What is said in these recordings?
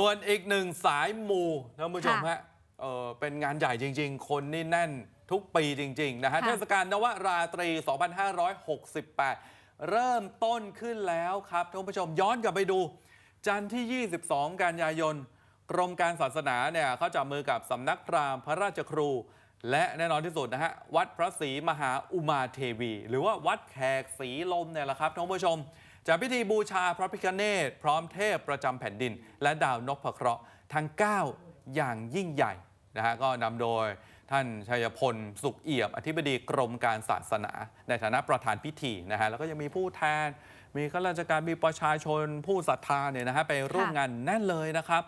ส่วนอีกหนึ่งสายมูท่านผู้ชมค่ะฮะเออเป็นงานใหญ่จริง ๆ คนนี่แน่นทุกปีจริง ๆ นะฮะค่ะเทศกาลนวราตรี 2568 เริ่มต้นขึ้นแล้วครับท่านผู้ชมย้อนกลับไปดู จันทร์ที่ 22 กันยายน กรมการศาสนาเนี่ยเขาจับมือกับสำนักพราหมณ์พระราชครู และแน่นอนที่สุดนะฮะ วัดพระศรีมหาอุมาเทวี หรือว่าวัดแขกศรีลมเนี่ยแหละครับท่านผู้ชม จากพิธีบูชาพระพิฆเนศพร้อมเทพประจำแผ่นดิน และดาวนพเคราะห์ทั้ง 9 อย่างยิ่งใหญ่นะฮะก็นำโดยท่านชัยพล สุขเอี่ยม อธิบดีกรมการศาสนา ในฐานะประธานพิธีนะฮะแล้วก็ยังมีผู้แทน มีข้าราชการมีประชาชนผู้ศรัทธาเนี่ยนะฮะไปร่วมงานแน่นเลยนะครับ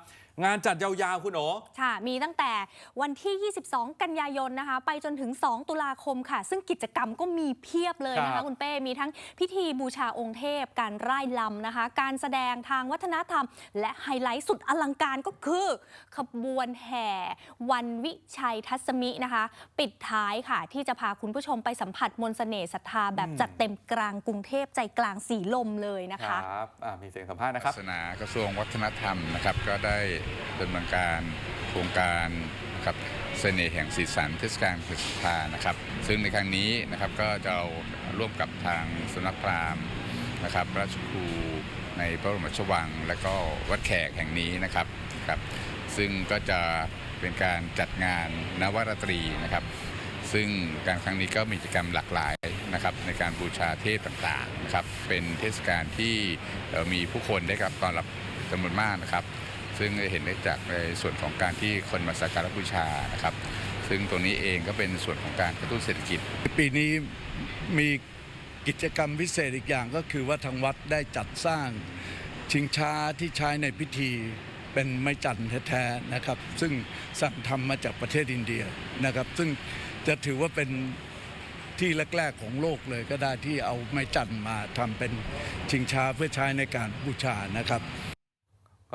งานจัดยาวๆ คุณโอค่ะ มีตั้งแต่วันที่ 22 กันยายนนะคะ ไปจนถึง 2 ตุลาคมค่ะ ซึ่งกิจกรรมก็มีเพียบเลยนะครัคะบคุณเป้ มีทั้งพิธีบูชาองค์เทพ การไร่ลำนะคะ การแสดงทางวัฒนธรรม และไฮไลท์สุดอลังการก็คือ ขบวนแห่ วันวิชัยทัศมินะคะ ปิดท้ายค่ะ ที่จะพาคุณผู้ชมไปสัมผัสมนต์เสน่ห์ศรัทธาแบบจัดเต็มกลางกรุงเทพใจกลางสีลมเลยนะคะ ครับอ่ามีเสียงสัมภาษณ์นะครับ ศาสนากระทรวงวัฒนธรรมนะครับก็ได้ดำเนินการโครงการครับเสน่ห์แห่งสีสันเทศกาลคือศรัทธานะครับ ซึ่งในครั้งนี้นะครับก็จะเอาร่วมกับทางสำนักพราหมณ์นะครับราชครูในพระบรมราชวัง และก็วัดแขกแห่งนี้นะครับครับ ซึ่งก็จะเป็นการจัดงานนวราตรีนะครับ ซึ่งการครั้งนี้ก็มีกิจกรรมหลากหลายนะครับในการบูชาเทพต่างๆนะครับ เป็นเทศกาลที่มีผู้คนได้รับตอนรับจำนวนมากนะครับ ซึ่งเห็นได้จากในส่วนของการที่คนมาสักการะบูชานะครับซึ่งตรงนี้เองก็เป็นส่วนของการกระตุ้นเศรษฐกิจ ปีนี้มีกิจกรรมพิเศษอีกอย่างก็คือว่าทางวัดได้จัดสร้างชิงช้าที่ใช้ในพิธีเป็นไม้จันทร์แท้ๆนะครับ ซึ่งสั่งทำมาจากประเทศอินเดียนะครับ ซึ่งจะถือว่าเป็นที่แรกๆของโลกเลยก็ได้ที่เอาไม้จันทร์มาทำเป็นชิงช้าเพื่อใช้ในการบูชานะครับ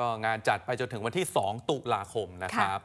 ก็งานจัดไปจนถึงวันที่ 2 ตุลาคมนะครับ